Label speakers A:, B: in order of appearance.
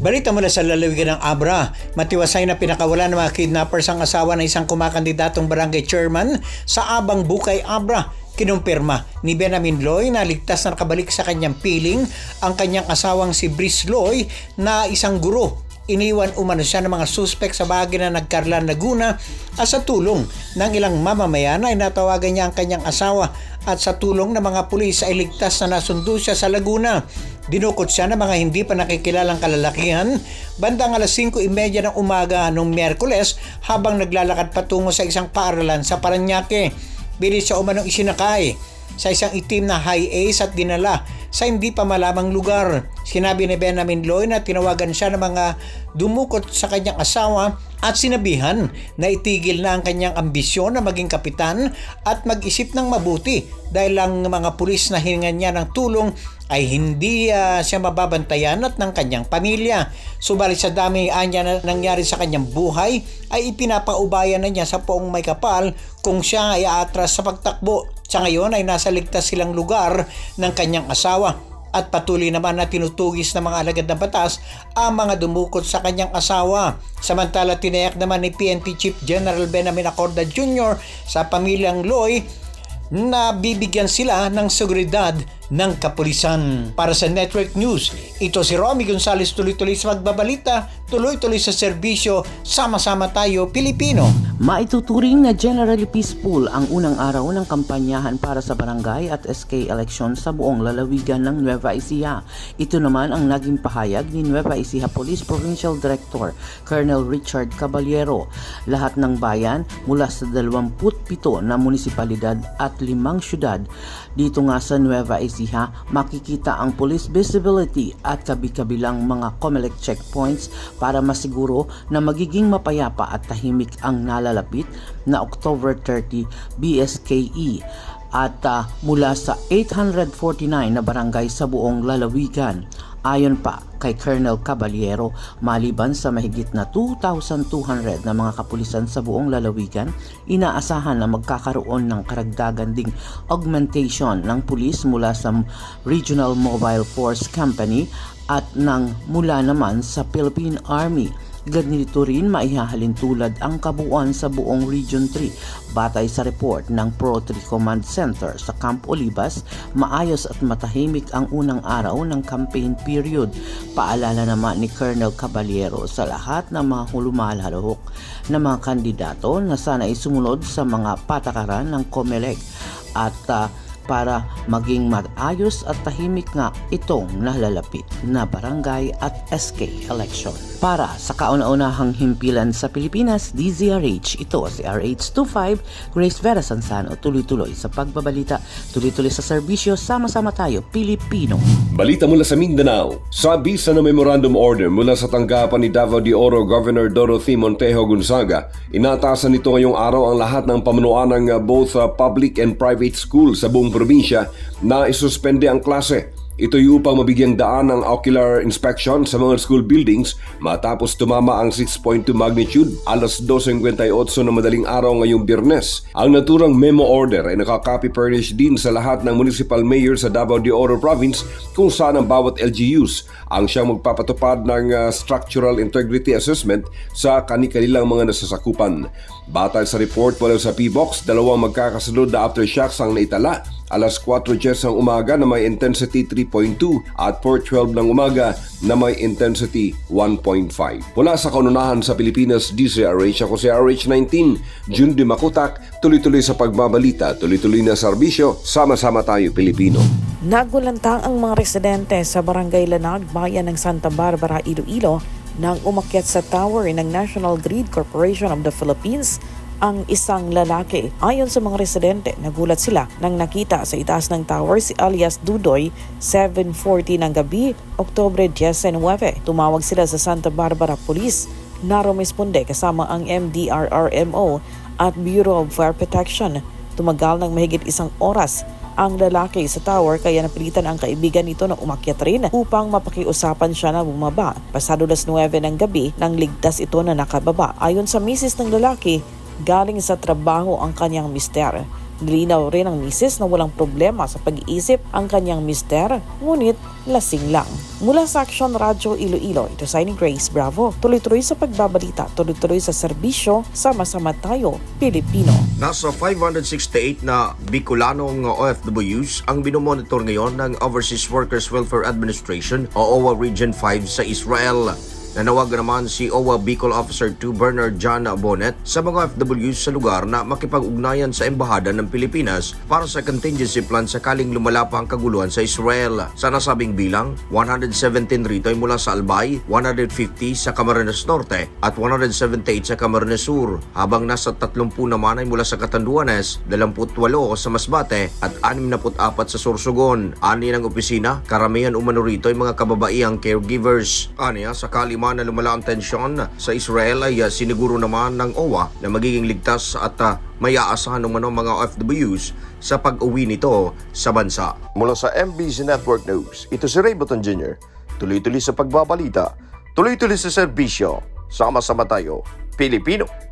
A: Balita mula sa lalawigan ng Abra, matiwasay na pinakawala ng mga kidnappers ang asawa ng isang kumakandidatong barangay chairman sa Abang Bukay, Abra. Kinumpirma ni Benamin Loy na ligtas na nakabalik sa kanyang piling ang kanyang asawang si Brice Loy na isang guro iniwan umano siya ng mga suspek sa bahagi na nagkarlan Laguna at sa tulong ng ilang mamamayan ay natawagan niya ang kanyang asawa at sa tulong ng mga pulis ay ligtas na nasundo siya sa Laguna. Dinukot siya ng mga hindi pa nakikilalang kalalakihan bandang alas 5.30 ng umaga noong Miyerkules habang naglalakad patungo sa isang paaralan sa Paranaque. Bilis siya umanong isinakay sa isang itim na high ace at dinala sa hindi pa malamang lugar. Sinabi ni Benjamin Loy na tinawagan siya ng mga dumukot sa kanyang asawa at sinabihan na itigil na ang kanyang ambisyon na maging kapitan at mag-isip ng mabuti dahil ang mga pulis na hiningan niya ng tulong ay hindi ah, siya mababantayan at ng kanyang pamilya. Subalit sa dami anya na nangyari sa kanyang buhay ay ipinapaubayan na niya sa poong may kapal kung siya ay aatras sa pagtakbo. Sa ngayon ay nasa ligtas silang lugar ng kanyang asawa at patuloy naman na tinutugis ng mga alagad ng batas ang mga dumukot sa kanyang asawa. Samantala tinayak naman ni PNP Chief General Benjamin Acorda Jr. sa pamilyang Loy na bibigyan sila ng seguridad ng kapulisan. Para sa Network News, ito si Romy Gonzales tuloy-tuloy sa magbabalita, tuloy-tuloy sa serbisyo, sama-sama tayo Pilipino.
B: Maituturing na generally peaceful ang unang araw ng kampanyahan para sa barangay at SK election sa buong lalawigan ng Nueva Ecija. Ito naman ang naging pahayag ni Nueva Ecija Police Provincial Director Colonel Richard Caballero. Lahat ng bayan mula sa 27 na munisipalidad at limang syudad dito nga sa Nueva Ecija makikita ang police visibility at kabi-kabilang mga COMELEC checkpoints para masiguro na magiging mapayapa at tahimik ang nalalapit na October 30 BSKE at ah, mula sa 849 na barangay sa buong lalawigan. Ayon pa kay Colonel Caballero, maliban sa mahigit na 2,200 na mga kapulisan sa buong lalawigan, inaasahan na magkakaroon ng karagdagan ding augmentation ng pulis mula sa Regional Mobile Force Company at ng mula naman sa Philippine Army. Ganito rin maihahalin tulad ang kabuuan sa buong Region 3 batay sa report ng Pro 3 Command Center sa Camp Olivas, maayos at matahimik ang unang araw ng campaign period. Paalala naman ni Colonel Caballero sa lahat ng mga hulumalhalahok na mga kandidato na sana ay sumunod sa mga patakaran ng COMELEC at ah, para maging maayos at tahimik nga itong nalalapit na barangay at SK election. Para sa kauna-unahang himpilan sa Pilipinas, DZRH, ito si RH25, Grace Vera Sansano, tuloy-tuloy sa pagbabalita, tuloy-tuloy sa serbisyo, sama-sama tayo, Pilipino.
C: Balita mula sa Mindanao. Sabi sa na memorandum order mula sa tanggapan ni Davao de Oro Governor Dorothy Montejo Gonzaga, inatasan nito ngayong araw ang lahat ng pamunuan ng uh, both uh, public and private school sa buong probinsya na isuspende ang klase. Ito'y upang mabigyang daan ang ocular inspection sa mga school buildings matapos tumama ang 6.2 magnitude alas 2.58 na madaling araw ngayong biyernes. Ang naturang memo order ay nakaka-copy furnish din sa lahat ng municipal mayor sa Davao de Oro Province kung saan ang bawat LGUs ang siyang magpapatupad ng uh, structural integrity assessment sa kani-kanilang mga nasasakupan. Batay sa report mula sa P-Box, dalawang magkakasunod na aftershocks ang naitala alas 4.10 ng umaga na may intensity 3.2 at 4.12 ng umaga na may intensity 1.5. Mula sa kaununahan sa Pilipinas, DCRH ako si RH19, June Di Makutak, tuloy-tuloy sa pagbabalita, tuloy-tuloy na serbisyo, sama-sama tayo Pilipino.
D: Nagulantang ang mga residente sa Barangay Lanag, Bayan ng Santa Barbara, Iloilo nang umakyat sa tower ng National Grid Corporation of the Philippines ang isang lalaki. Ayon sa mga residente, nagulat sila nang nakita sa itaas ng tower si alias Dudoy 7.40 ng gabi, Oktobre 19. Tumawag sila sa Santa Barbara Police na rumisponde kasama ang MDRRMO at Bureau of Fire Protection. Tumagal ng mahigit isang oras ang lalaki sa tower kaya napilitan ang kaibigan nito na umakyat rin upang mapakiusapan siya na bumaba. Pasado las 9 ng gabi nang ligtas ito na nakababa. Ayon sa misis ng lalaki, galing sa trabaho ang kanyang mister. Nilinaw rin ng misis na walang problema sa pag-iisip ang kanyang mister, ngunit lasing lang. Mula sa Action Radio Iloilo, ito sa ni Grace Bravo. Tuloy-tuloy sa pagbabalita, tuloy-tuloy sa serbisyo, sama-sama tayo, Pilipino.
E: Nasa 568 na Bicolanong OFWs ang binomonitor ngayon ng Overseas Workers Welfare Administration o OWA Region 5 sa Israel. Nanawagan naman si OWA Bicol Officer 2 Bernard John Bonnet sa mga OFWs sa lugar na makipag-ugnayan sa Embahada ng Pilipinas para sa contingency plan sakaling lumala ang kaguluhan sa Israel. Sa nasabing bilang, 117 rito ay mula sa Albay, 150 sa Camarines Norte at 178 sa Camarines Sur, habang nasa 30 naman ay mula sa Catanduanes, 28 sa Masbate at 64 sa Sorsogon. Ani ng opisina, karamihan umano rito ay mga kababaihang caregivers. Aniya, sakali man na lumala ang tensyon sa Israel ay uh, siniguro naman ng OWA na magiging ligtas at uh, may aasahan umano mga OFWs sa pag-uwi nito sa bansa. Mula sa MBC Network News, ito si Ray Boton Jr. Tuloy-tuloy sa pagbabalita, tuloy-tuloy sa serbisyo, sama-sama tayo, Pilipino.